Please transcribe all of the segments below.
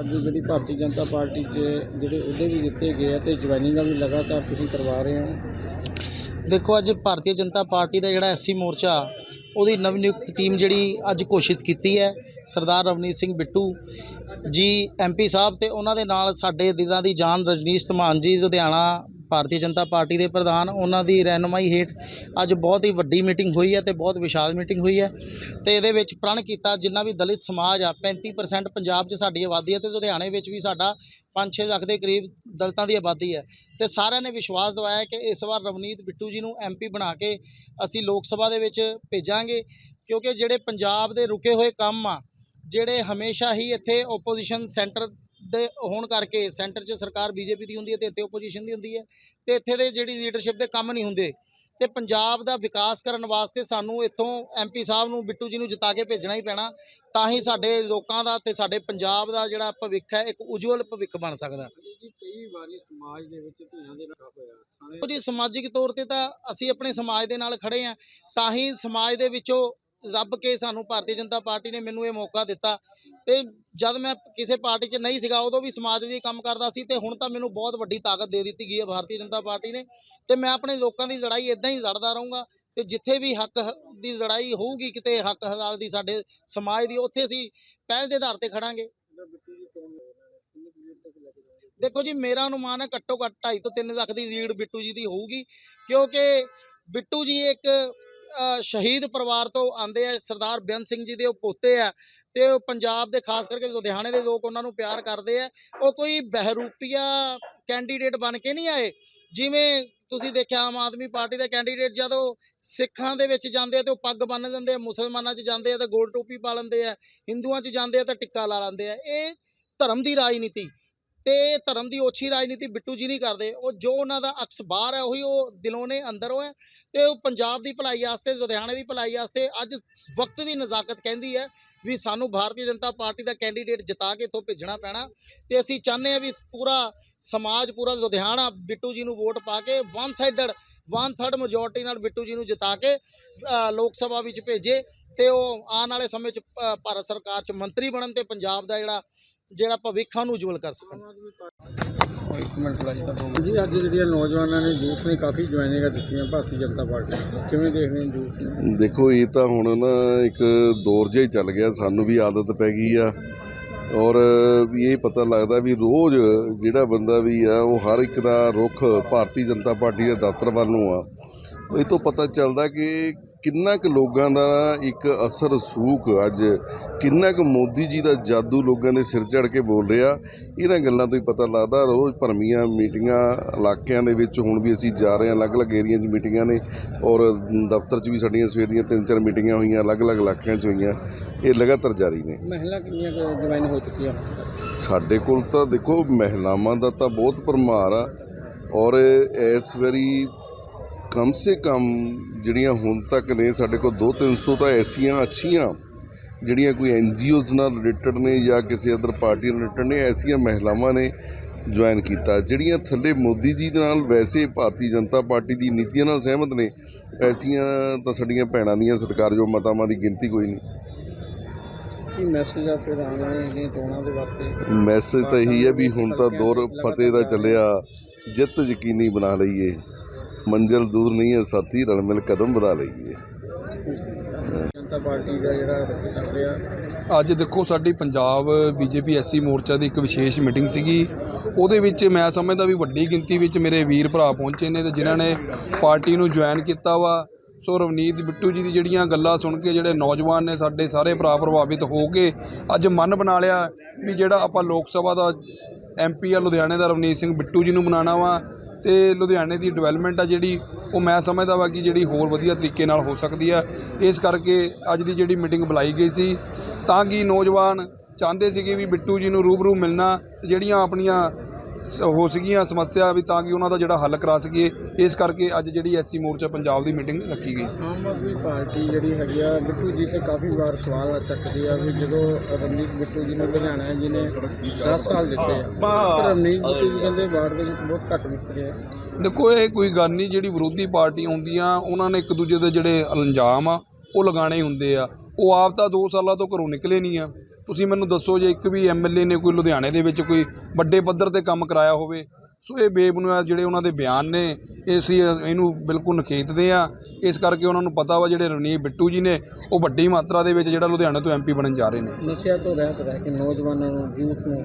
ਅੱਜ ਜਿਹੜੀ ਭਾਰਤੀ ਜਨਤਾ ਪਾਰਟੀ 'ਚ ਜਿਹੜੇ ਉਹਦੇ ਵੀ ਦਿੱਤੇ ਗਏ ਆ ਤੇ ਜੁਆਇਨਿੰਗਾਂ ਵੀ ਲਗਾਤਾਰ ਤੁਸੀਂ ਕਰਵਾ ਰਹੇ ਹੋ। ਦੇਖੋ, ਅੱਜ ਭਾਰਤੀ ਜਨਤਾ ਪਾਰਟੀ ਦਾ ਜਿਹੜਾ ਐਸਸੀ ਮੋਰਚਾ, ਉਹਦੀ ਨਵਨਿਯੁਕਤ ਟੀਮ ਜਿਹੜੀ ਅੱਜ ਘੋਸ਼ਿਤ ਕੀਤੀ ਹੈ, ਸਰਦਾਰ ਰਵਨੀਤ ਸਿੰਘ ਬਿੱਟੂ ਜੀ ਐਮਪੀ ਸਾਹਿਬ ਤੇ ਉਹਨਾਂ ਦੇ ਨਾਲ ਸਾਡੇ ਦਿਲਾਂ ਦੀ ਜਾਨ, ਰਜਨੀਸ਼ ਧਮਾਨ ਜੀ, ਲੁਧਿਆਣਾ ਭਾਰਤੀ ਜਨਤਾ ਪਾਰਟੀ ਦੇ ਪ੍ਰਧਾਨ, ਉਹਨਾਂ ਦੀ ਰਹਿਨੁਮਾਈ ਹੇਠ ਅੱਜ ਬਹੁਤ ਹੀ ਵੱਡੀ ਮੀਟਿੰਗ ਹੋਈ ਹੈ ਤੇ ਬਹੁਤ ਵਿਸ਼ਾਲ ਮੀਟਿੰਗ ਹੋਈ ਹੈ ਤੇ ਇਹਦੇ ਵਿੱਚ ਪ੍ਰਣ ਕੀਤਾ ਜਿੰਨਾ ਵੀ ਦਲਿਤ ਸਮਾਜ ਆ 35% ਪੰਜਾਬ 'ਚ ਸਾਡੀ ਆਬਾਦੀ ਹੈ ਤੇ ਲੁਧਿਆਣੇ ਵਿੱਚ ਵੀ ਸਾਡਾ 5-6 ਲੱਖ ਦੇ ਕਰੀਬ ਦਲਿਤਾਂ ਦੀ ਆਬਾਦੀ ਹੈ ਤੇ ਸਾਰਿਆਂ ਨੇ ਵਿਸ਼ਵਾਸ ਦਿਵਾਇਆ ਕਿ ਇਸ ਵਾਰ ਰਵਨੀਤ ਬਿੱਟੂ ਜੀ ਨੂੰ ਐਮਪੀ ਬਣਾ ਕੇ ਅਸੀਂ ਲੋਕ ਸਭਾ ਦੇ ਵਿੱਚ ਭੇਜਾਂਗੇ ਕਿਉਂਕਿ ਜਿਹੜੇ ਪੰਜਾਬ ਦੇ ਰੁਕੇ ਹੋਏ ਕੰਮ ਆ, ਜਿਹੜੇ ਹਮੇਸ਼ਾ ਹੀ ਇੱਥੇ ਓਪੋਜੀਸ਼ਨ ਸੈਂਟਰ ਦੇ ਹੋਣ ਕਰਕੇ ਸੈਂਟਰ 'ਚ ਸਰਕਾਰ ਬੀਜੇਪੀ ਦੀ ਹੁੰਦੀ ਹੈ ਤੇ ਇੱਥੇ ਓਪੋਜੀਸ਼ਨ ਦੀ ਹੁੰਦੀ ਹੈ ਤੇ ਇੱਥੇ ਦੇ ਜਿਹੜੀ ਲੀਡਰਸ਼ਿਪ ਦੇ ਕੰਮ ਨਹੀਂ ਹੁੰਦੇ ਤੇ ਪੰਜਾਬ ਦਾ ਵਿਕਾਸ ਕਰਨ ਵਾਸਤੇ ਸਾਨੂੰ ਇੱਥੋਂ ਐਮਪੀ ਸਾਹਿਬ ਨੂੰ ਬਿੱਟੂ ਜੀ ਨੂੰ ਜਿਤਾ ਕੇ ਭੇਜਣਾ ਹੀ ਪੈਣਾ ਤਾਂ ਹੀ ਸਾਡੇ ਲੋਕਾਂ ਦਾ ਤੇ ਸਾਡੇ ਪੰਜਾਬ ਦਾ ਜਿਹੜਾ ਭਵਿੱਖ ਹੈ ਇੱਕ ਉਜਵਲ ਭਵਿੱਖ ਬਣ ਸਕਦਾ। ਜੀ ਕਈ ਵਾਰੀ ਸਮਾਜ ਦੇ ਵਿੱਚ ਧੀਆਂ ਦੇ ਰੱਖਾ ਹੋਇਆ ਥਾਣੇ ਦੇਖੋ ਜੀ ਸਮਾਜਿਕ ਤੌਰ ਤੇ ਤਾਂ ਅਸੀਂ ਆਪਣੇ ਸਮਾਜ ਦੇ ਨਾਲ ਖੜੇ ਆ ਤਾਂ ਹੀ ਸਮਾਜ ਦੇ ਵਿੱਚੋਂ ਰੱਬ ਕੇ ਸਾਨੂੰ ਭਾਰਤੀ ਜਨਤਾ ਪਾਰਟੀ ਨੇ ਮੈਨੂੰ ਇਹ ਮੌਕਾ ਦਿੱਤਾ ਤੇ ਜਦ ਮੈਂ ਕਿਸੇ ਪਾਰਟੀ 'ਚ ਨਹੀਂ ਸੀਗਾ ਉਦੋਂ ਵੀ ਸਮਾਜ ਦੀ ਕੰਮ ਕਰਦਾ ਸੀ ਤੇ ਹੁਣ ਤਾਂ ਮੈਨੂੰ ਬਹੁਤ ਵੱਡੀ ਤਾਕਤ ਦੇ ਦਿੱਤੀ ਗਈ ਹੈ ਭਾਰਤੀ ਜਨਤਾ ਪਾਰਟੀ ਨੇ ਤੇ ਮੈਂ ਆਪਣੇ ਲੋਕਾਂ ਦੀ ਲੜਾਈ ਇਦਾਂ ਹੀ ਲੜਦਾ ਰਹੂੰਗਾ ਤੇ ਜਿੱਥੇ ਵੀ ਹੱਕ ਹ- ਦੀ ਲੜਾਈ ਹੋਊਗੀ ਕਿਤੇ ਹੱਕ ਹਲਾਲ ਦੀ ਸਾਡੇ ਸਮਾਜ ਦੀ ਉੱਥੇ ਅਸੀਂ ਪਹਿਲ ਦੇ ਆਧਾਰ ਤੇ ਖੜਾਂਗੇ। ਦੇਖੋ ਜੀ, ਮੇਰਾ ਅਨੁਮਾਨ ਹੈ ਘੱਟੋ ਘੱਟ 2.5 ਤੋਂ 3 ਲੱਖ ਦੀ ਰੀੜ ਬਿੱਟੂ ਜੀ ਦੀ ਹੋਊਗੀ ਕਿਉਂਕਿ ਬਿੱਟੂ ਜੀ ਇੱਕ ਸ਼ਹੀਦ ਪਰਿਵਾਰ ਤੋਂ ਆਂਦੇ ਆ, ਸਰਦਾਰ ਬੇਅੰਤ ਸਿੰਘ ਜੀ ਦੇ ਉਹ ਪੋਤੇ ਆ ਤੇ ਉਹ ਪੰਜਾਬ ਦੇ, ਖਾਸ ਕਰਕੇ ਲੁਧਿਆਣੇ ਦੇ ਲੋਕ ਉਹਨਾਂ ਨੂੰ ਪਿਆਰ ਕਰਦੇ ਆ। ਉਹ ਕੋਈ ਬਹਿਰੂਪੀਆ ਕੈਂਡੀਡੇਟ ਬਣ ਕੇ ਨਹੀਂ ਆਏ? ਜਿਵੇਂ ਤੁਸੀਂ ਦੇਖਿਆ, ਆਮ ਆਦਮੀ ਪਾਰਟੀ ਦੇ ਕੈਂਡੀਡੇਟ ਜਦੋਂ ਸਿੱਖਾਂ ਦੇ ਵਿੱਚ ਜਾਂਦੇ ਆ ਤੇ ਉਹ ਪੱਗ ਬੰਨ੍ਹ ਦਿੰਦੇ ਆ, ਮੁਸਲਮਾਨਾਂ 'ਚ ਜਾਂਦੇ ਆ ਤਾਂ ਗੋਲ ਟੋਪੀ ਪਾ ਲੈਂਦੇ ਆ, ਹਿੰਦੂਆਂ 'ਚ ਜਾਂਦੇ ਆ ਤਾਂ ਟਿੱਕਾ ਲਾ ਲੈਂਦੇ ਆ। ਇਹ ਧਰਮ ਦੀ ਰਾਜਨੀਤੀ। ਤੇ ਧਰਮ ਦੀ ਓਛੀ ਰਾਜਨੀਤੀ ਬਿੱਟੂ ਜੀ ਨਹੀਂ ਕਰਦੇ। ਉਹ ਜੋ ਉਹਨਾਂ ਦਾ ਅਕਸ ਬਾਹਰ ਹੈ, ਉਹੀ ਉਹ ਦਿਲੋਂ ਨੇ ਅੰਦਰੋਂ ਹੈ। ਤੇ ਉਹ ਪੰਜਾਬ ਦੀ ਭਲਾਈ ਵਾਸਤੇ, ਲੁਧਿਆਣੇ ਦੀ ਭਲਾਈ ਵਾਸਤੇ ਅੱਜ ਵਕਤ ਦੀ ਨਜ਼ਾਕਤ ਕਹਿੰਦੀ ਹੈ ਵੀ ਸਾਨੂੰ ਭਾਰਤੀ ਜਨਤਾ ਪਾਰਟੀ ਦਾ ਕੈਂਡੀਡੇਟ ਜਿਤਾ ਕੇ ਇੱਥੋਂ ਭੇਜਣਾ ਪੈਣਾ। ਤੇ ਅਸੀਂ ਚਾਹੁੰਦੇ ਹਾਂ ਵੀ ਪੂਰਾ ਸਮਾਜ, ਪੂਰਾ ਲੁਧਿਆਣਾ ਬਿੱਟੂ ਜੀ ਨੂੰ ਵੋਟ ਪਾ ਕੇ one sided one third majority ਨਾਲ ਬਿੱਟੂ ਜੀ ਨੂੰ ਜਿਤਾ ਕੇ ਲੋਕ ਸਭਾ ਵਿੱਚ ਭੇਜੇ ਤੇ ਉਹ ਆਉਣ ਵਾਲੇ ਸਮੇਂ 'ਚ ਭਾਰਤ ਸਰਕਾਰ 'ਚ ਮੰਤਰੀ ਬਣਨ ਤੇ ਪੰਜਾਬ ਦਾ ਜਿਹੜਾ ਜਿਹੜਾ ਭਵਿੱਖਾਂ ਨੂੰ ਉਜਵਲ ਕਰ ਸਕਣ। ਇੱਕ ਮਿੰਟ ਜੀ ਅੱਜ ਜਿਹੜੀਆਂ ਨੌਜਵਾਨਾਂ ਨੇ ਯੂਥ ਨੇ ਕਾਫੀ ਜੁਆਇਨਿੰਗਾਂ ਦਿੱਤੀਆਂ ਭਾਰਤੀ ਜਨਤਾ ਪਾਰਟੀ ਨੂੰ। ਕਿਵੇਂ ਦੇਖਦੇ ਹੋ ਯੂਥ ਦੇਖੋ ਇਹ ਤਾਂ ਹੁਣ ਨਾ ਇੱਕ ਦੌਰ ਜਿਹਾ ਹੀ ਚੱਲ ਗਿਆ ਸਾਨੂੰ ਵੀ ਆਦਤ ਪੈ ਗਈ ਆ। ਔਰ ਇਹ ਪਤਾ ਲੱਗਦਾ ਵੀ ਰੋਜ਼ ਜਿਹੜਾ ਬੰਦਾ ਵੀ ਆ ਉਹ ਹਰ ਇੱਕ ਦਾ ਰੁਖ ਭਾਰਤੀ ਜਨਤਾ ਪਾਰਟੀ ਦੇ ਦਫ਼ਤਰ ਵੱਲ ਨੂੰ ਆ। ਇਹ ਤੋਂ ਪਤਾ ਚੱਲਦਾ ਕਿ ਕਿੰਨਾ ਕੁ ਲੋਕਾਂ ਦਾ ਇੱਕ ਅਸਰ ਸੂਖ ਅੱਜ? ਕਿੰਨਾ ਕੁ ਮੋਦੀ ਜੀ ਦਾ ਜਾਦੂ ਲੋਕਾਂ ਦੇ ਸਿਰ ਚੜ ਕੇ ਬੋਲ ਰਿਹਾ? ਇਹਨਾਂ ਗੱਲਾਂ ਤੋਂ ਹੀ ਪਤਾ ਲੱਗਦਾ ਰੋਜ਼ ਭਰਮੀਆਂ ਮੀਟਿੰਗਾਂ ਇਲਾਕਿਆਂ ਦੇ ਵਿੱਚ ਹੁਣ ਵੀ ਅਸੀਂ ਜਾ ਰਹੇ ਹਾਂ ਅਲੱਗ-ਅਲੱਗ ਏਰੀਆ 'ਚ ਮੀਟਿੰਗਾਂ ਨੇ ਔਰ ਦਫ਼ਤਰ 'ਚ ਵੀ ਸਾਡੀਆਂ ਸਵੇਰ ਦੀਆਂ ਤਿੰਨ ਚਾਰ ਮੀਟਿੰਗਾਂ ਹੋਈਆਂ ਅਲੱਗ-ਅਲੱਗ ਇਲਾਕਿਆਂ 'ਚ ਹੋਈਆਂ ਇਹ ਲਗਾਤਾਰ ਜਾਰੀ ਨੇ। ਮਹਿਲਾ ਕਿੰਨੀਆਂ ਜੁਆਇਨ ਹੋ ਚੁੱਕੀਆਂ? ਸਾਡੇ ਕੋਲ ਤਾਂ ਦੇਖੋ ਮਹਿਲਾਵਾਂ ਦਾ ਤਾਂ ਬਹੁਤ ਭਰਮਾਰ ਆ ਔਰ ਇਸ ਵਾਰੀ ਕਮ ਸੇ ਕਮ ਜਿਹੜੀਆਂ ਹੁਣ ਤੱਕ ਨੇ ਸਾਡੇ ਕੋਲ 2-300 ਤਾਂ ਐਸੀਆਂ ਅੱਛੀਆਂ ਜਿਹੜੀਆਂ ਕੋਈ ਐਨਜੀਓਜ਼ ਨਾਲ ਰਿਲੇਟਡ ਨੇ ਜਾਂ ਕਿਸੇ ਅਦਰ ਪਾਰਟੀ ਨਾਲ ਰਿਲੇਟਡ ਨੇ ਐਸੀਆਂ ਮਹਿਲਾਵਾਂ ਨੇ ਜੁਆਇਨ ਕੀਤਾ ਜਿਹੜੀਆਂ ਥੱਲੇ ਮੋਦੀ ਜੀ ਦੇ ਨਾਲ ਵੈਸੇ ਭਾਰਤੀ ਜਨਤਾ ਪਾਰਟੀ ਦੀ ਨੀਤੀਆਂ ਨਾਲ ਸਹਿਮਤ ਨੇ ਐਸੀਆਂ ਤਾਂ ਸਾਡੀਆਂ ਭੈਣਾਂ ਦੀਆਂ ਸਤਿਕਾਰਯੋਗ ਮਾਤਾਵਾਂ ਦੀ ਗਿਣਤੀ ਕੋਈ ਨਹੀਂ। ਕੀ ਮੈਸੇਜ ਆ ਫਿਰ ਆਉਣ ਵਾਲੀਆਂ ਚੋਣਾਂ ਦੇ ਵਾਸਤੇ? ਮੈਸੇਜ ਤਾਂ ਇਹੀ ਹੈ ਵੀ ਹੁਣ ਤਾਂ ਦੌਰ ਫਤਿਹ ਦਾ ਚੱਲਿਆ ਜਿੱਤ ਯਕੀਨੀ ਬਣਾ ਲਈਏ। ਮੰਜ਼ਲ ਦੂਰ ਨਹੀਂ ਹੈ ਸਾਥੀ ਰਲ ਮਿਲ ਕਦਮ ਵਧਾ ਲਈਏ। ਜਨਤਾ ਪਾਰਟੀ ਦਾ ਜਿਹੜਾ ਚੱਲ ਰਿਹਾ। ਅੱਜ ਦੇਖੋ ਸਾਡੀ ਪੰਜਾਬ ਬੀਜੇਪੀ ਐਸਸੀ ਮੋਰਚਾ ਦੀ ਇੱਕ ਵਿਸ਼ੇਸ਼ ਮੀਟਿੰਗ ਸੀਗੀ। ਉਹਦੇ ਵਿੱਚ ਮੈਂ ਸਮਝਦਾ ਵੀ ਵੱਡੀ ਗਿਣਤੀ ਵਿੱਚ ਮੇਰੇ ਵੀਰ ਭਰਾ ਪਹੁੰਚੇ ਨੇ ਤੇ ਜਿਨ੍ਹਾਂ ਨੇ ਪਾਰਟੀ ਨੂੰ ਜੁਆਇਨ ਕੀਤਾ ਵਾ। ਸੋ ਰਵਨੀਤ ਬਿੱਟੂ ਜੀ ਦੀ ਜਿਹੜੀਆਂ ਗੱਲਾਂ ਸੁਣ ਕੇ ਜਿਹੜੇ ਨੌਜਵਾਨ ਨੇ ਸਾਡੇ ਸਾਰੇ ਭਰਾ ਪ੍ਰਭਾਵਿਤ ਹੋ ਕੇ ਅੱਜ ਮਨ ਬਣਾ ਲਿਆ ਵੀ ਜਿਹੜਾ ਆਪਾਂ ਲੋਕ ਸਭਾ ਦਾ ਐਮਪੀ ਆ ਲੁਧਿਆਣੇ ਦਾ ਰਵਨੀਤ ਸਿੰਘ ਬਿੱਟੂ ਜੀ ਨੂੰ ਬਣਾਉਣਾ ਵਾ। ਤੇ ਲੁਧਿਆਣੇ ਦੀ ਡਿਵੈਲਪਮੈਂਟ ਆ ਜਿਹੜੀ, ਉਹ ਮੈਂ ਸਮਝਦਾ ਵਾ ਕਿ ਜਿਹੜੀ ਹੋਰ ਵਧੀਆ ਤਰੀਕੇ ਨਾਲ ਹੋ ਸਕਦੀ ਆ। ਇਸ ਕਰਕੇ ਅੱਜ ਦੀ ਜਿਹੜੀ ਮੀਟਿੰਗ ਬੁਲਾਈ ਗਈ ਸੀ, ਤਾਂ ਕਿ ਨੌਜਵਾਨ ਚਾਹੁੰਦੇ ਸੀਗੇ ਵੀ ਬਿੱਟੂ ਜੀ ਨੂੰ ਰੂਬਰੂ ਮਿਲਣਾ, ਜਿਹੜੀਆਂ ਆਪਣੀਆਂ ਹੋ ਸੀਗੀਆਂ ਸਮੱਸਿਆ ਵੀ ਤਾਂ ਕਿ ਉਹਨਾਂ ਦਾ ਜਿਹੜਾ ਹੱਲ ਕਰਾ ਸਕੀਏ। ਇਸ ਕਰਕੇ ਅੱਜ ਜਿਹੜੀ ਐਸਸੀ ਮੋਰਚਾ ਪੰਜਾਬ ਦੀ ਮੀਟਿੰਗ ਰੱਖੀ ਗਈ ਸੀ। ਆਮ ਆਦਮੀ ਪਾਰਟੀ ਜਿਹੜੀ ਹੈਗੀ ਆ ਬਿੱਟੂ ਜੀ ਤੇ ਕਾਫੀ ਵਾਰ ਸਵਾਲ ਚੱਕਦੀ ਆ ਵੀ ਜਦੋਂ ਰਣਜੀਤ ਬਿੱਟੂ ਜੀ ਨੂੰ ਲੁਧਿਆਣਾ ਜੀ ਨੇ 10 ਸਾਲ ਦਿੱਤੇ ਆ ਪਰ ਰਣਜੀਤ ਬਿੱਟੂ ਜੀ ਕਹਿੰਦੇ ਵਾਰਡ ਦੇ ਵਿੱਚ ਬਹੁਤ ਘੱਟ ਵਿਕਰੇ ਆ ਦੇਖੋ ਇਹ ਕੋਈ ਗੱਲ ਨਹੀਂ ਜਿਹੜੀ ਵਿਰੋਧੀ ਪਾਰਟੀ ਹੁੰਦੀਆਂ ਉਹਨਾਂ ਨੇ ਇੱਕ ਦੂਜੇ ਦੇ ਜਿਹੜੇ ਇਲਜ਼ਾਮ ਆ ਉਹ ਲਗਾਣੇ ਹੁੰਦੇ ਆ। ਉਹ ਆਪ ਤਾਂ 2 ਸਾਲਾਂ ਤੋਂ ਘਰੋਂ ਨਿਕਲੇ ਨਹੀਂ ਆ। ਤੁਸੀਂ ਮੈਨੂੰ ਦੱਸੋ ਜੇ ਇੱਕ ਵੀ ਐਮਐਲਏ ਨੇ ਕੋਈ ਲੁਧਿਆਣੇ ਦੇ ਵਿੱਚ ਕੋਈ ਵੱਡੇ ਪੱਧਰ ਤੇ ਕੰਮ ਕਰਾਇਆ ਹੋਵੇ ਸੋ ਇਹ ਬੇਬੁਨਿਆਦ ਜਿਹੜੇ ਉਹਨਾਂ ਦੇ ਬਿਆਨ ਨੇ ਇਹ ਅਸੀਂ ਇਹਨੂੰ ਬਿਲਕੁਲ ਨਖੇਤਦੇ ਆ ਇਸ ਕਰਕੇ ਉਹਨਾਂ ਨੂੰ ਪਤਾ ਵਾ ਜਿਹੜੇ ਰਵਨੀਤ ਬਿੱਟੂ ਜੀ ਨੇ ਉਹ ਵੱਡੀ ਮਾਤਰਾ ਦੇ ਵਿੱਚ ਜਿਹੜਾ ਲੁਧਿਆਣਾ ਤੋਂ ਐਮਪੀ ਬਣਨ ਜਾ ਰਹੇ ਨੇ। ਨਸ਼ਿਆਂ ਤੋਂ ਰਹਿਤ ਰਹਿ ਕੇ ਨੌਜਵਾਨਾਂ ਨੂੰ ਯੂਥ ਨੂੰ।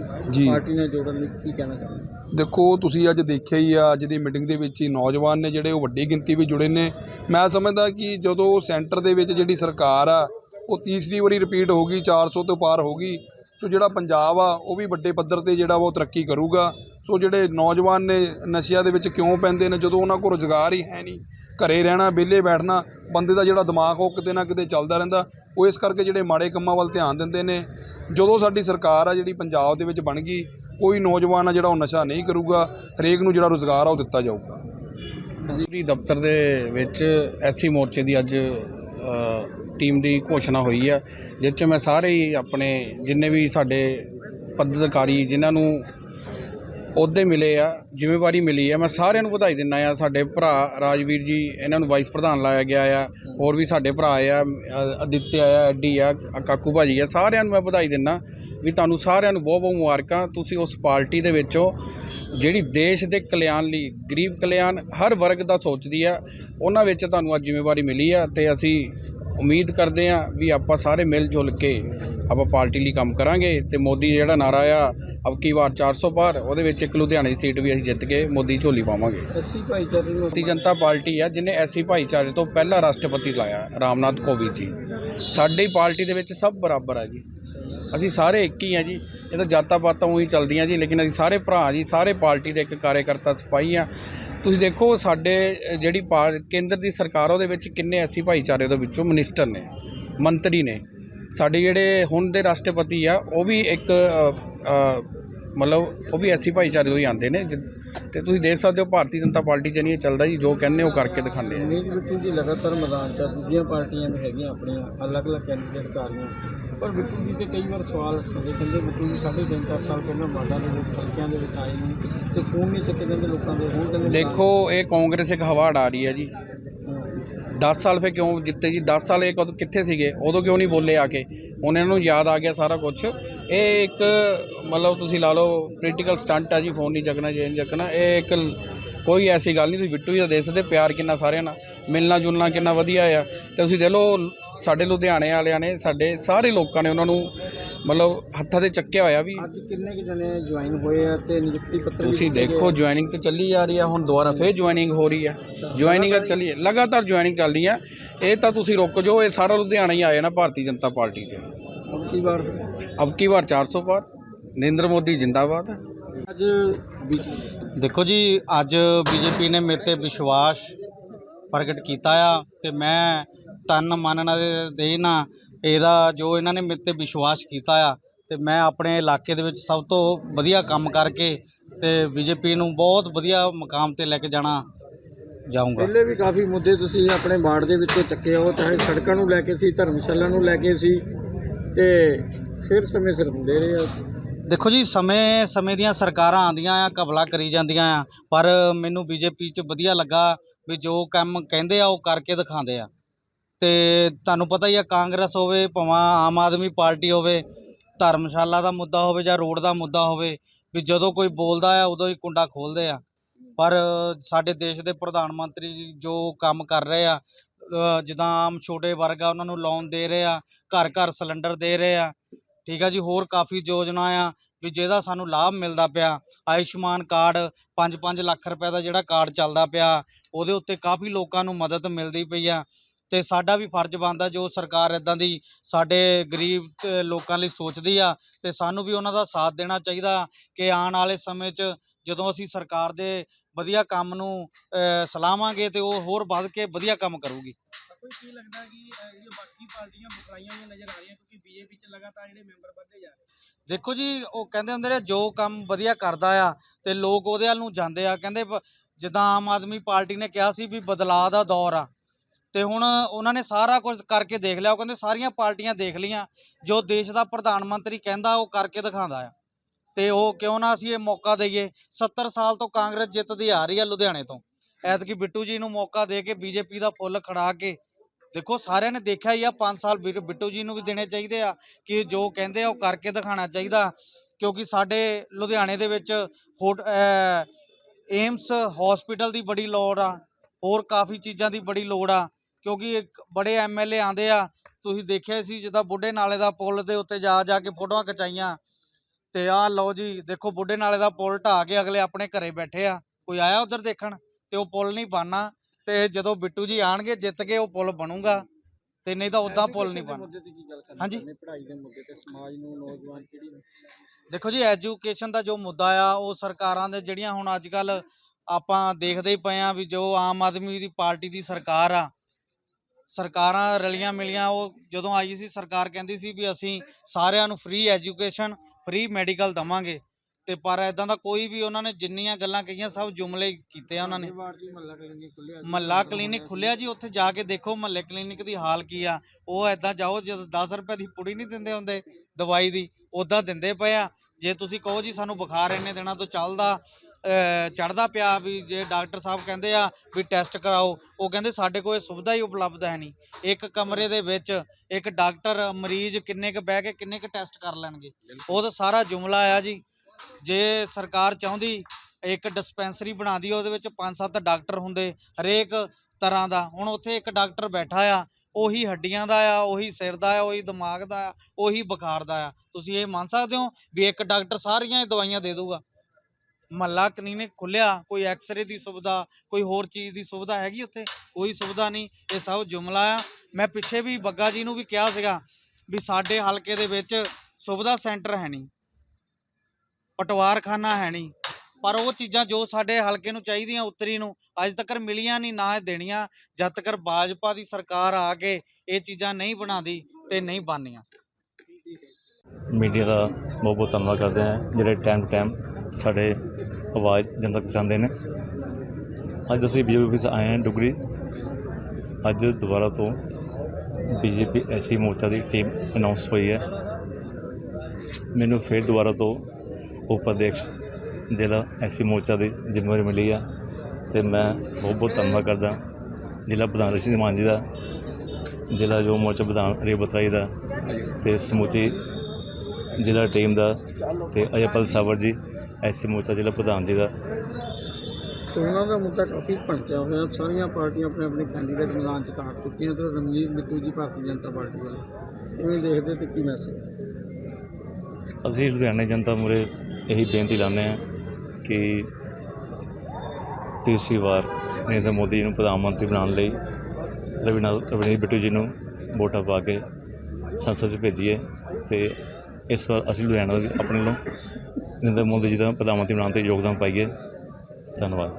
ਪਾਰਟੀ ਨਾਲ ਜੋੜਨ ਲਈ ਕੀ ਕਹਿਣਾ ਚਾਹੁੰਦੇ ਦੇਖੋ ਤੁਸੀਂ ਅੱਜ ਦੇਖਿਆ ਹੀ ਆ ਅੱਜ ਦੀ ਮੀਟਿੰਗ ਦੇ ਵਿੱਚ ਹੀ ਨੌਜਵਾਨ ਨੇ ਜਿਹੜੇ ਉਹ ਵੱਡੀ ਗਿਣਤੀ ਵਿੱਚ ਜੁੜੇ ਨੇ। ਮੈਂ ਸਮਝਦਾ ਕਿ ਜਦੋਂ ਸੈਂਟਰ ਦੇ ਵਿੱਚ ਜਿਹੜੀ ਸਰਕਾਰ ਆ ਉਹ ਤੀਸਰੀ ਵਾਰੀ ਰਿਪੀਟ ਹੋ ਗਈ 400 ਤੋਂ ਪਾਰ ਹੋ ਗਈ। ਸੋ ਜਿਹੜਾ ਪੰਜਾਬ ਆ, ਉਹ ਵੀ ਵੱਡੇ ਪੱਧਰ ਤੇ ਜਿਹੜਾ ਵਾ ਉਹ ਤਰੱਕੀ ਕਰੂਗਾ। ਸੋ ਜਿਹੜੇ ਨੌਜਵਾਨ ਨੇ, ਨਸ਼ਿਆਂ ਦੇ ਵਿੱਚ ਕਿਉਂ ਪੈਂਦੇ ਨੇ, ਜਦੋਂ ਉਹਨਾਂ ਕੋਲ ਰੁਜ਼ਗਾਰ ਹੀ ਹੈ ਨਹੀਂ, ਘਰੇ ਰਹਿਣਾ, ਵਿਹਲੇ ਬੈਠਣਾ, ਬੰਦੇ ਦਾ ਜਿਹੜਾ ਦਿਮਾਗ ਉਹ ਕਿਤੇ ਨਾ ਕਿਤੇ ਚੱਲਦਾ ਰਹਿੰਦਾ। ਉਹ ਇਸ ਕਰਕੇ ਜਿਹੜੇ ਮਾੜੇ ਕੰਮਾਂ ਵੱਲ ਧਿਆਨ ਦਿੰਦੇ ਨੇ, ਜਦੋਂ ਸਾਡੀ ਸਰਕਾਰ ਆ, ਜਿਹੜੀ ਪੰਜਾਬ ਦੇ ਵਿੱਚ ਬਣ ਗਈ, ਕੋਈ ਨੌਜਵਾਨ ਆ ਜਿਹੜਾ ਉਹ ਨਸ਼ਾ ਨਹੀਂ ਕਰੂਗਾ, ਹਰੇਕ ਨੂੰ ਜਿਹੜਾ ਰੁਜ਼ਗਾਰ ਆ, ਉਹ ਦਿੱਤਾ ਜਾਊਗਾ। ਸ੍ਰੀ ਦਫ਼ਤਰ ਦੇ ਵਿੱਚ ਐਸਸੀ ਮੋਰਚੇ ਦੀ ਅੱਜ ਟੀਮ ਦੀ ਘੋਸ਼ਣਾ ਹੋਈ ਆ, ਜਿਸ 'ਚ ਮੈਂ ਸਾਰੇ ਹੀ ਆਪਣੇ ਜਿੰਨੇ ਵੀ ਸਾਡੇ ਪੱਧਰਕਾਰੀ ਜਿਨ੍ਹਾਂ ਨੂੰ ਅਹੁਦੇ ਮਿਲੇ ਆ, ਜ਼ਿੰਮੇਵਾਰੀ ਮਿਲੀ ਆ, ਮੈਂ ਸਾਰਿਆਂ ਨੂੰ ਵਧਾਈ ਦਿੰਦਾ ਆ। ਸਾਡੇ ਭਰਾ ਰਾਜਵੀਰ ਜੀ, ਇਹਨਾਂ ਨੂੰ ਵਾਈਸ ਪ੍ਰਧਾਨ ਲਾਇਆ ਗਿਆ ਆ, ਹੋਰ ਵੀ ਸਾਡੇ ਭਰਾ ਆ, ਅਦਿੱਤਿਆ ਆ, ਐਡੀ ਆ ਕ- ਕਾਕੂ ਭਾਜੀ ਆ, ਸਾਰਿਆਂ ਨੂੰ ਮੈਂ ਵਧਾਈ ਦਿੰਦਾ ਵੀ ਤੁਹਾਨੂੰ ਸਾਰਿਆਂ ਨੂੰ ਬਹੁਤ ਬਹੁਤ ਮੁਬਾਰਕਾਂ। ਤੁਸੀਂ ਉਸ ਪਾਰਟੀ ਦੇ ਵਿੱਚੋਂ ਜਿਹੜੀ ਦੇਸ਼ ਦੇ ਕਲਿਆਣ ਲਈ, ਗਰੀਬ ਕਲਿਆਣ ਹਰ ਵਰਗ ਦਾ ਸੋਚਦੀ ਆ, ਉਹਨਾਂ ਵਿੱਚ ਤੁਹਾਨੂੰ ਅੱਜ ਜ਼ਿੰਮੇਵਾਰੀ ਮਿਲੀ ਆ ਤੇ ਅਸੀਂ ਉਮੀਦ ਕਰਦੇ ਆ ਵੀ ਆਪਾਂ ਸਾਰੇ ਮਿਲ ਜੁਲ ਕੇ ਆਪਾਂ ਪਾਰਟੀ ਲਈ ਕੰਮ ਕਰਾਂਗੇ ਤੇ ਮੋਦੀ ਜਿਹੜਾ ਨਾਰਾ ਆ ਅਬ ਕੀ ਵਾਰ 400 ਪਾਰ ਉਹਦੇ ਵਿੱਚ ਇੱਕ ਲੁਧਿਆਣੇ ਦੀ ਸੀਟ ਵੀ ਅਸੀਂ ਜਿੱਤ ਕੇ ਮੋਦੀ ਝੋਲੀ ਪਾਵਾਂਗੇ। ਐਸੀ ਭਾਈਚਾਰੇ ਨੂੰ ਭਾਰਤੀ ਜਨਤਾ ਪਾਰਟੀ ਆ ਜਿਹਨੇ ਐਸੀ ਭਾਈਚਾਰੇ ਤੋਂ ਪਹਿਲਾ ਰਾਸ਼ਟਰਪਤੀ ਲਾਇਆ ਰਾਮਨਾਥ ਕੋਵਿੰਦ ਜੀ। ਸਾਡੀ ਪਾਰਟੀ ਦੇ ਵਿੱਚ ਸਭ ਬਰਾਬਰ ਆ ਜੀ। ਅਸੀਂ ਸਾਰੇ ਇੱਕ ਹੀ ਆ ਜੀ। ਇਹ ਤਾਂ ਜਾਤਾਂ ਪਾਤਾਂ ਉਹੀ ਚੱਲਦੀਆਂ ਜੀ ਲੇਕਿਨ ਅਸੀਂ ਸਾਰੇ ਭਰਾ ਜੀ ਸਾਰੇ ਪਾਰਟੀ ਦੇ ਇੱਕ ਕਾਰਜਕਰਤਾ ਸਿਪਾਹੀ ਆ। ਤੁਸੀਂ ਦੇਖੋ ਸਾਡੇ ਜਿਹੜੀ ਪਾਰ- ਕੇਂਦਰ ਦੀ ਸਰਕਾਰ ਉਹਦੇ ਵਿੱਚ ਕਿੰਨੇ ਐਸੀ ਭਾਈਚਾਰੇ ਦੇ ਵਿੱਚੋਂ ਮਿਨਿਸਟਰ ਨੇ, ਮੰਤਰੀ ਨੇ। ਸਾਡੇ ਜਿਹੜੇ ਹੁਣ ਦੇ ਰਾਸ਼ਟਰਪਤੀ ਆ, ਉਹ ਵੀ ਇੱਕ ਮਤਲਬ ਉਹ ਵੀ ਐਸੀ ਭਾਈਚਾਰੇ ਤੋਂ ਹੀ ਆਉਂਦੇ ਨੇ ਜਿ- ਤੇ ਤੁਸੀਂ ਦੇਖ ਸਕਦੇ ਹੋ ਭਾਰਤੀ ਜਨਤਾ ਪਾਰਟੀ 'ਚ ਨਹੀਂ ਇਹ ਚੱਲਦਾ ਜੀ, ਜੋ ਕਹਿੰਦੇ ਉਹ ਕਰਕੇ ਦਿਖਾਉਂਦੇ ਆ। ਰਵਨੀਤ ਬਿੱਟੂ ਜੀ ਲਗਾਤਾਰ ਮੈਦਾਨ 'ਚ ਦੂਜੀਆਂ ਪਾਰਟੀਆਂ ਵੀ ਹੈਗੀਆਂ ਆਪਣੀਆਂ, ਅਲੱਗ-ਅਲੱਗ ਕੈਂਡੀਡੇਟ ਕਰ ਰਹੀਆਂ। ਪਰ ਬਿੱਟੂ ਜੀ ਤੇ ਕਈ ਵਾਰ ਸਵਾਲ ਉੱਠਦੇ ਕਹਿੰਦੇ ਬਿੱਟੂ ਜੀ ਸਾਢੇ ਤਿੰਨ ਚਾਰ ਸਾਲ ਪਹਿਲਾਂ ਮਾਡਾ ਦੇ ਵਿੱਚ ਹਲਕਿਆਂ ਦੇ ਵਿੱਚ ਆਏ ਨੇ ਤੇ ਫੋਨ ਨਹੀਂ ਚੱਕੇ ਜਾਂਦੇ ਲੋਕਾਂ ਦੇ ਹੁਣ ਕਹਿੰਦੇ ਦੇਖੋ ਇਹ ਕਾਂਗਰਸ ਇੱਕ ਹਵਾ ਉਡਾ ਰਹੀ ਹੈ ਜੀ। 10 ਸਾਲ ਫੇ ਕਿਉਂ ਜਿੱਤੇ ਜੀ? 10 ਸਾਲ ਇਹ ਕਦੋਂ ਕਿੱਥੇ ਸੀਗੇ? ਉਦੋਂ ਕਿਉਂ ਨਹੀਂ ਬੋਲੇ ਆ ਕੇ? ਹੁਣ ਇਹਨਾਂ ਨੂੰ ਯਾਦ ਆ ਗਿਆ ਸਾਰਾ ਕੁਝ ਇਹ ਇੱਕ ਮਤਲਬ ਤੁਸੀਂ ਲਾ ਲਓ ਪੋਲੀਟੀਕਲ ਸਟੰਟ ਆ ਜੀ ਫੋਨ ਨਹੀਂ ਚੱਕਣਾ ਜੇ ਨਹੀਂ ਚੱਕਣਾ। ਇਹ ਇੱਕ ਕੋਈ ਐਸੀ ਗੱਲ ਨਹੀਂ ਤੁਸੀਂ ਬਿੱਟੂ ਜੀ ਦਾ ਦੇਖ ਸਕਦੇ ਪਿਆਰ ਕਿੰਨਾ ਸਾਰਿਆਂ ਨਾਲ ਮਿਲਣਾ ਜੁਲਣਾ ਕਿੰਨਾ ਵਧੀਆ ਆ। ਤੇ ਤੁਸੀਂ ਦੇਖ ਲਓ ਸਾਡੇ ਲੁਧਿਆਣੇ ਵਾਲਿਆਂ ਨੇ ਸਾਡੇ ਸਾਰੇ ਲੋਕਾਂ ਨੇ ਉਹਨਾਂ ਨੂੰ ਮਤਲਬ ਹੱਥਾਂ ਤੇ ਚੱਕਿਆ ਹੋਇਆ ਵੀ ਅੱਜ ਕਿੰਨੇ ਕੁ ਜਣੇ ਜੁਆਇਨ ਹੋਏ ਆ ਤੇ ਨਿਯੁਕਤੀ ਪੱਤਰ ਵੀ ਤੁਸੀਂ ਦਿੱਤੇ ਗਏ ਦੇਖੋ ਜੁਆਇਨਿੰਗ ਤੇ ਚੱਲੀ ਜਾ ਰਹੀ ਆ ਹੁਣ ਦੁਬਾਰਾ ਫੇਰ ਜੁਆਇਨਿੰਗ ਹੋ ਰਹੀ ਆ। ਜੁਆਇਨਿੰਗ ਚੱਲੀ ਹੈ ਲਗਾਤਾਰ ਜੁਆਇਨਿੰਗ ਚੱਲਦੀ ਆ। ਇਹ ਤਾਂ ਤੁਸੀਂ ਰੁਕ ਜਾਓ ਇਹ ਸਾਰਾ ਲੁਧਿਆਣਾ ਹੀ ਆ ਜਾਣਾ ਭਾਰਤੀ ਜਨਤਾ ਪਾਰਟੀ 'ਚ। ਕੀ ਵਾਰ? ਅਬ ਕੀ ਵਾਰ? 400 ਪਾਰ ਨਰਿੰਦਰ ਮੋਦੀ ਜਿੰਦਾਬਾਦ। ਅੱਜ ਵੀ ਦੇਖੋ ਜੀ ਅੱਜ ਬੀਜੇਪੀ ਨੇ ਮੇਰੇ ਤੇ ਵਿਸ਼ਵਾਸ ਪ੍ਰਗਟ ਕੀਤਾ ਆ ਤੇ ਮੈਂ ਤਨ ਮਨ ਨਾਲ ਦੇਣਾ ਇਹਦਾ ਜੋ ਇਹਨਾਂ ਨੇ ਮੇਰੇ ਤੇ ਵਿਸ਼ਵਾਸ ਕੀਤਾ ਆ ਤੇ ਮੈਂ ਆਪਣੇ ਇਲਾਕੇ ਦੇ ਵਿੱਚ ਸਭ ਤੋਂ ਵਧੀਆ ਕੰਮ ਕਰਕੇ ਤੇ ਬੀਜੇਪੀ ਨੂੰ ਬਹੁਤ ਵਧੀਆ ਮੁਕਾਮ ਤੇ ਲੈ ਕੇ ਜਾਣਾ ਜਾਊਂਗਾ। ਪਹਿਲੇ ਵੀ ਕਾਫੀ ਮੁੱਦੇ ਤੁਸੀਂ ਆਪਣੇ ਬਾੜ ਦੇ ਵਿੱਚੋਂ ਚੱਕੇ ਹੋ ਚਾਹੇ ਸੜਕਾਂ ਨੂੰ ਲੈ ਕੇ ਸੀ ਧਰਮਸ਼ਾਲਾ ਨੂੰ ਲੈ ਕੇ ਸੀ ਤੇ ਫਿਰ ਸਮੇਂ ਸਿਰ ਹੁੰਦੇ ਰਹੇ ਆ ਦੇਖੋ ਜੀ ਸਮੇਂ ਸਮੇਂ ਦੀਆਂ ਸਰਕਾਰਾਂ ਆਉਂਦੀਆਂ ਆ ਕਬਲਾ ਕਰੀ ਜਾਂਦੀਆਂ ਆ ਪਰ ਮੈਨੂੰ ਬੀਜੇਪੀ 'ਚ ਵਧੀਆ ਲੱਗਾ ਵੀ ਜੋ ਕੰਮ ਕਹਿੰਦੇ ਆ ਉਹ ਕਰਕੇ ਦਿਖਾਉਂਦੇ ਆ। ਤੇ ਤੁਹਾਨੂੰ ਪਤਾ ਹੀ ਆ, ਕਾਂਗਰਸ ਹੋਵੇ, ਭਾਵੇਂ ਆਮ ਆਦਮੀ ਪਾਰਟੀ ਹੋਵੇ, ਧਰਮਸ਼ਾਲਾ ਦਾ ਮੁੱਦਾ ਹੋਵੇ ਜਾਂ ਰੋਡ ਦਾ ਮੁੱਦਾ ਹੋਵੇ, ਵੀ ਜਦੋਂ ਕੋਈ ਬੋਲਦਾ ਆ, ਉਦੋਂ ਹੀ ਕੁੰਡਾ ਖੋਲਦੇ ਆ। ਪਰ ਸਾਡੇ ਦੇਸ਼ ਦੇ ਪ੍ਰਧਾਨ ਮੰਤਰੀ ਜੀ ਜੋ ਕੰਮ ਕਰ ਰਹੇ ਆ ਜਿੱਦਾਂ ਆਮ ਛੋਟੇ ਵਰਗ ਆ, ਉਹਨਾਂ ਨੂੰ ਲੋਨ ਦੇ ਰਹੇ ਆ, ਘਰ ਘਰ ਸਿਲੰਡਰ ਦੇ ਰਹੇ ਆ। ਠੀਕ ਆ ਜੀ, ਹੋਰ ਕਾਫੀ ਯੋਜਨਾ ਆ, ਵੀ ਜਿਹਦਾ ਸਾਨੂੰ ਲਾਭ ਮਿਲਦਾ ਪਿਆ। ਆਯੁਸ਼ਮਾਨ ਕਾਰਡ 5-5 ਲੱਖ ਰੁਪਏ ਦਾ ਜਿਹੜਾ ਕਾਰਡ ਚੱਲਦਾ ਪਿਆ, ਉਹਦੇ ਉੱਤੇ ਕਾਫੀ ਲੋਕਾਂ ਨੂੰ ਮਦਦ ਮਿਲਦੀ ਪਈ ਆ। ਤੇ ਸਾਡਾ ਵੀ ਫਰਜ਼ ਬਣਦਾ ਜੋ ਸਰਕਾਰ ਇਦਾਂ ਦੀ ਸਾਡੇ ਗਰੀਬ ਤੇ ਲੋਕਾਂ ਲਈ ਸੋਚਦੀ ਆ ਤੇ ਸਾਨੂੰ ਵੀ ਉਹਨਾਂ ਦਾ ਸਾਥ ਦੇਣਾ ਚਾਹੀਦਾ ਕਿ ਆਉਣ ਵਾਲੇ ਸਮੇਂ 'ਚ ਜਦੋਂ ਅਸੀਂ ਸਰਕਾਰ ਦੇ ਵਧੀਆ ਕੰਮ ਨੂੰ ਅ, ਸਲਾਹਾਂਗੇ ਤੇ ਉਹ ਹੋਰ ਵੱਧ ਕੇ ਵਧੀਆ ਕੰਮ ਕਰੂਗੀ। ਕੋਈ ਕੀ ਲੱਗਦਾ ਕਿ ਜਿਹੜੀਆਂ ਬਾਕੀ ਪਾਰਟੀਆਂ ਮੁਕਰਾਈਆਂ ਹੋਈਆਂ ਨਜ਼ਰ ਆ ਰਹੀਆਂ ਕਿਉਂਕਿ ਬੀਜੇਪੀ 'ਚ ਲਗਾਤਾਰ ਜਿਹੜੇ ਮੈਂਬਰ ਵੱਧਦੇ ਜਾ ਰਹੇ ਦੇਖੋ ਜੀ ਉਹ ਕਹਿੰਦੇ ਹੁੰਦੇ ਨੇ ਜੋ ਕੰਮ ਵਧੀਆ ਕਰਦਾ ਆ ਤੇ ਲੋਕ ਉਹਦੇ ਵੱਲ ਨੂੰ ਜਾਂਦੇ ਆ। ਕਹਿੰਦੇ ਜਿੱਦਾਂ ਆਮ ਆਦਮੀ ਪਾਰਟੀ ਨੇ ਕਿਹਾ ਸੀ ਵੀ ਬਦਲਾਅ ਦਾ ਦੌਰ ਆ। ਤੇ ਹੁਣ ਉਹਨਾਂ ਨੇ ਸਾਰਾ ਕੁਝ ਕਰਕੇ ਦੇਖ ਲਿਆ, ਉਹ ਕਹਿੰਦੇ ਸਾਰੀਆਂ ਪਾਰਟੀਆਂ ਦੇਖ ਲੀਆਂ ਜੋ ਦੇਸ਼ ਦਾ ਪ੍ਰਧਾਨ ਮੰਤਰੀ ਕਹਿੰਦਾ ਉਹ ਕਰਕੇ ਦਿਖਾਉਂਦਾ ਆ। ਤੇ ਉਹ ਕਿਉਂ ਨਾ ਅਸੀਂ ਇਹ ਮੌਕਾ ਦਈਏ 70 ਸਾਲ ਤੋਂ ਕਾਂਗਰਸ ਜਿੱਤਦੀ ਆ ਰਹੀ ਆ ਲੁਧਿਆਣੇ ਤੋਂ। ਐਤਕੀ ਬਿੱਟੂ ਜੀ ਨੂੰ ਮੌਕਾ ਦੇ ਕੇ ਬੀਜੇਪੀ ਦਾ ਫੁੱਲ ਖੜਾ ਕੇ, ਦੇਖੋ ਸਾਰਿਆਂ ਨੇ ਦੇਖਿਆ ਹੀ ਆ 5 ਸਾਲ ਬਿ- ਬਿੱਟੂ ਜੀ ਨੂੰ ਵੀ ਦੇਣੇ ਚਾਹੀਦੇ ਆ, ਕਿ ਜੋ ਕਹਿੰਦੇ ਆ ਉਹ ਕਰਕੇ ਦਿਖਾਉਣਾ ਚਾਹੀਦਾ, ਕਿਉਂਕਿ ਸਾਡੇ ਲੁਧਿਆਣੇ ਦੇ ਵਿੱਚ ਹੋਟ- ਏਮਸ ਹਸਪੀਟਲ ਦੀ ਬੜੀ ਲੋੜ ਆ, ਹੋਰ ਕਾਫੀ ਚੀਜ਼ਾਂ ਦੀ ਬੜੀ ਲੋੜ ਆ ਕਿਉਂਕਿ ਇੱਕ ਬੜੇ ਐਮਐਲਏ ਆਂਦੇ ਆ ਤੁਸੀਂ ਦੇਖਿਆ ਸੀ ਜਿੱਦਾਂ ਬੁੱਢੇ ਨਾਲੇ ਦਾ ਪੁਲ ਦੇ ਉੱਤੇ ਜਾ ਜਾ ਕੇ ਫੋਟੋਆਂ ਖਿਚਾਈਆਂ ਤੇ ਆਹ ਲਓ ਜੀ ਦੇਖੋ ਬੁੱਢੇ ਨਾਲੇ ਦਾ ਪੁਲ ਢਾਹ ਕੇ ਅਗਲੇ ਆਪਣੇ ਘਰੇ ਬੈਠੇ ਆ ਕੋਈ ਆਇਆ ਉਧਰ ਦੇਖਣ ਤੇ ਉਹ ਪੁਲ ਨਹੀਂ ਬਣਨਾ ਤੇ ਜਦੋਂ ਬਿੱਟੂ ਜੀ ਆਣਗੇ ਜਿੱਤ ਕੇ ਉਹ ਪੁਲ ਬਣੂਗਾ ਤੇ ਨਹੀਂ ਤਾਂ ਉਦਾਂ ਪੁਲ ਨਹੀਂ ਬਣਨਾ ਹਾਂਜੀ। ਚਾਹੁੰਦੇ? ਪੜ੍ਹਾਈ ਦੇ ਮੁੱਦੇ ਤੇ ਸਮਾਜ ਨੂੰ ਨੌਜਵਾਨ ਪੀੜ੍ਹੀ ਨੂੰ ਦੇਖੋ ਜੀ ਐਜੂਕੇਸ਼ਨ ਦਾ ਜੋ ਮੁੱਦਾ ਆ ਉਹ ਸਰਕਾਰਾਂ ਦੇ ਜਿਹੜੀਆਂ ਹੁਣ ਅੱਜ ਕੱਲ ਆਪਾਂ ਦੇਖਦੇ ਹੀ ਪਏ ਆ ਵੀ ਜੋ ਆਮ ਆਦਮੀ ਦੀ ਪਾਰਟੀ ਦੀ ਸਰਕਾਰ ਆ ਸਰਕਾਰਾਂ ਰਲੀਆਂ ਮਿਲੀਆਂ ਉਹ ਜਦੋਂ ਆਈ ਸੀ ਸਰਕਾਰ ਕਹਿੰਦੀ ਸੀ ਵੀ ਅਸੀਂ ਸਾਰਿਆਂ ਨੂੰ ਫ੍ਰੀ ਐਜੂਕੇਸ਼ਨ ਫ੍ਰੀ ਮੈਡੀਕਲ ਦਵਾਂਗੇ। ਤੇ ਪਰ ਇਦਾਂ ਦਾ ਕੋਈ ਵੀ ਉਹਨਾਂ ਨੇ ਜਿੰਨੀਆਂ ਗੱਲਾਂ ਕਹੀਆਂ ਸਭ ਜੁਮਲੇ ਕੀਤੇ ਆ ਉਹਨਾਂ ਨੇ। ਮਹੱਲਾ ਕਲੀਨਿਕ ਖੁੱਲਿਆ ਜੀ। ਉੱਥੇ ਜਾ ਕੇ ਦੇਖੋ ਮਹੱਲੇ ਕਲੀਨਿਕ ਦੀ ਹਾਲ ਕੀ ਆ। ਉਹ ਐਦਾਂ ਜਾਓ ਜਦ 10 ਰੁਪਏ ਦੀ ਪੁੜੀ ਨਹੀਂ ਦਿੰਦੇ ਹੁੰਦੇ ਦਵਾਈ ਦੀ ਉਦਾਂ ਦਿੰਦੇ ਪਏ ਆ। ਜੇ ਤੁਸੀਂ ਕਹੋ ਜੀ ਸਾਨੂੰ ਬੁਖਾਰ ਇੰਨੇ ਦਿਨਾਂ ਤੋਂ ਚੱਲਦਾ ਚੜਦਾ ਪਿਆ ਵੀ ਜੇ ਡਾਕਟਰ ਸਾਹਿਬ ਕਹਿੰਦੇ ਆ ਵੀ ਟੈਸਟ ਕਰਾਓ ਉਹ ਕਹਿੰਦੇ ਸਾਡੇ ਕੋਲ ਇਹ ਸੁਵਿਧਾ ਹੀ ਉਪਲਬਧ ਹੈ ਨਹੀਂ। ਇੱਕ ਕਮਰੇ ਦੇ ਵਿੱਚ ਇੱਕ ਡਾਕਟਰ ਮਰੀਜ਼ ਕਿੰਨੇ ਕ ਬਹਿ ਕੇ ਕਿੰਨੇ ਕ ਟੈਸਟ ਕਰ ਲੈਣਗੇ। ਉਹ ਤਾਂ ਸਾਰਾ ਜੁਮਲਾ ਆ ਜੀ। ਜੇ ਸਰਕਾਰ ਚਾਹੁੰਦੀ ਇੱਕ ਡਿਸਪੈਂਸਰੀ ਬਣਾਦੀ ਉਹਦੇ ਵਿੱਚ 5-7 ਡਾਕਟਰ ਹੁੰਦੇ ਹਰੇਕ ਤਰ੍ਹਾਂ ਦਾ। ਹੁਣ ਉੱਥੇ ਇੱਕ ਡਾਕਟਰ ਬੈਠਾ ਆ ਉਹੀ ਹੱਡੀਆਂ ਦਾ ਆ ਉਹੀ ਸਿਰ ਦਾ ਆ ਉਹੀ ਦਿਮਾਗ ਦਾ ਆ ਉਹੀ ਬੁਖਾਰ ਦਾ ਆ। ਤੁਸੀਂ ਇਹ ਮੰਨ ਸਕਦੇ ਹੋ ਵੀ ਇੱਕ ਡਾਕਟਰ ਸਾਰੀਆਂ ਹੀ ਦਵਾਈਆਂ ਦੇ ਦੂਗਾ ਮਹੱਲਾ ਕਲੀਨਿਕ ਖੁੱਲਿਆ ਕੋਈ ਐਕਸ-ਰੇ ਦੀ ਸੁਵਿਧਾ, ਕੋਈ ਹੋਰ ਚੀਜ਼ ਦੀ ਸੁਵਿਧਾ ਹੈਗੀ ਉੱਥੇ? ਕੋਈ ਸੁਵਿਧਾ ਨਹੀਂ, ਇਹ ਸਭ ਜੁਮਲਾ ਆ। ਮੈਂ ਪਿੱਛੇ ਵੀ ਬੱਗਾ ਜੀ ਨੂੰ ਵੀ ਕਿਹਾ ਸੀਗਾ ਵੀ ਸਾਡੇ ਹਲਕੇ ਦੇ ਵਿੱਚ ਸੁਵਿਧਾ ਸੈਂਟਰ ਹੈ ਨਹੀਂ, ਪਟਵਾਰਖਾਨਾ ਹੈ ਨਹੀਂ, ਪਰ ਉਹ ਚੀਜ਼ਾਂ ਜੋ ਸਾਡੇ ਹਲਕੇ ਨੂੰ ਚਾਹੀਦੀਆਂ ਉੱਤਰੀ ਨੂੰ, ਅੱਜ ਤੱਕ ਮਿਲੀਆਂ ਨਹੀਂ, ਨਾ ਇਹ ਦੇਣੀਆਂ, ਜਦ ਤੱਕ ਭਾਜਪਾ ਦੀ ਸਰਕਾਰ ਆ ਕੇ ਇਹ ਚੀਜ਼ਾਂ ਨਹੀਂ ਬਣਾਦੀ ਤੇ ਨਹੀਂ ਬਣਨੀਆਂ। ਮੀਡੀਆ ਦਾ ਬਹੁਤ ਬਹੁਤ ਧੰਨਵਾਦ ਕਰਦੇ ਹਾਂ, ਜਿਹੜੇ ਟਾਈਮ ਟਾਈਮ ਸਾਡੇ ਆਵਾਜ਼ ਜਨਤਾ ਤੱਕ ਪਹੁੰਚਾਉਂਦੇ ਨੇ। ਅੱਜ ਅਸੀਂ ਬੀਜੇਪੀ ਵਿੱਚ ਆਏ ਹਾਂ ਡੁਗਰੀ। ਅੱਜ ਦੁਬਾਰਾ ਤੋਂ ਬੀਜੇਪੀ ਐਸੀ ਮੋਰਚਾ ਦੀ ਟੀਮ ਅਨਾਉਂਸ ਹੋਈ ਹੈ। ਮੈਨੂੰ ਫਿਰ ਦੁਬਾਰਾ ਤੋਂ ਉਪਾਧਿਅਕਸ਼ ਜ਼ਿਲ੍ਹਾ ਐਸੀ ਮੋਰਚਾ ਦੀ ਜ਼ਿੰਮੇਵਾਰੀ ਮਿਲੀ ਆ ਤੇ ਮੈਂ ਬਹੁਤ ਬਹੁਤ ਧੰਨਵਾਦ ਕਰਦਾ ਜ਼ਿਲ੍ਹਾ ਪ੍ਰਧਾਨ ਰਿਸ਼ੀ ਮਾਨ ਜੀ ਦਾ, ਜ਼ਿਲ੍ਹਾ ਜੋ ਮੋਰਚਾ ਪ੍ਰਧਾਨ ਰੇਵਤ ਰਾਈ ਦਾ ਤੇ ਸਮੁੱਚੀ ਜ਼ਿਲ੍ਹਾ ਟੀਮ ਦਾ ਤੇ ਅਜੇਪਾਲ ਸਾਵਰ ਜੀ ਐਸੀ ਮੋਰਚਾ ਜ਼ਿਲ੍ਹਾ ਪ੍ਰਧਾਨ ਜੀ ਦਾ। ਚੋਣਾਂ ਦਾ ਮੁੱਦਾ ਕਾਫੀ ਭੜਕਿਆ ਹੋਇਆ। ਸਾਰੀਆਂ ਪਾਰਟੀਆਂ ਆਪਣੇ ਆਪਣੇ ਕੈਂਡੀਡੇਟ ਮੈਦਾਨ 'ਚ ਤਾਰ ਚੁੱਕੀਆਂ ਤੇ ਰਣਜੀਤ ਬਿੱਟੂ ਜੀ ਭਾਰਤੀ ਜਨਤਾ ਪਾਰਟੀ ਵਾਲੇ। ਇਵੇਂ ਦੇਖਦੇ ਤੇ ਕੀ ਮੈਸੇਜ? ਅਸੀਂ ਲੁਧਿਆਣਾ ਜਨਤਾ ਮੁਰੇ ਇਹੀ ਬੇਨਤੀ ਲਾਉਂਦੇ ਹਾਂ ਕਿ ਤੀਸਰੀ ਵਾਰ ਨਰਿੰਦਰ ਮੋਦੀ ਨੂੰ ਪ੍ਰਧਾਨ ਮੰਤਰੀ ਬਣਾਉਣ ਲਈ ਰਵੀਨਾ ਰਵਨੀਤ ਬਿੱਟੂ ਜੀ ਨੂੰ ਵੋਟਾਂ ਪਾ ਕੇ ਸੰਸਦ 'ਚ ਭੇਜੀਏ ਤੇ ਇਸ ਵਾਰ ਅਸੀਂ ਲੁਧਿਆਣਾ ਦੇ ਆਪਣੇ ਵੱਲੋਂ ਨਰਿੰਦਰ ਮੋਦੀ ਜੀ ਦਾ ਪ੍ਰਧਾਨ ਮੰਤਰੀ ਬਣਾਉਣ ਤੇ ਯੋਗਦਾਨ ਪਾਈਏ ਧੰਨਵਾਦ।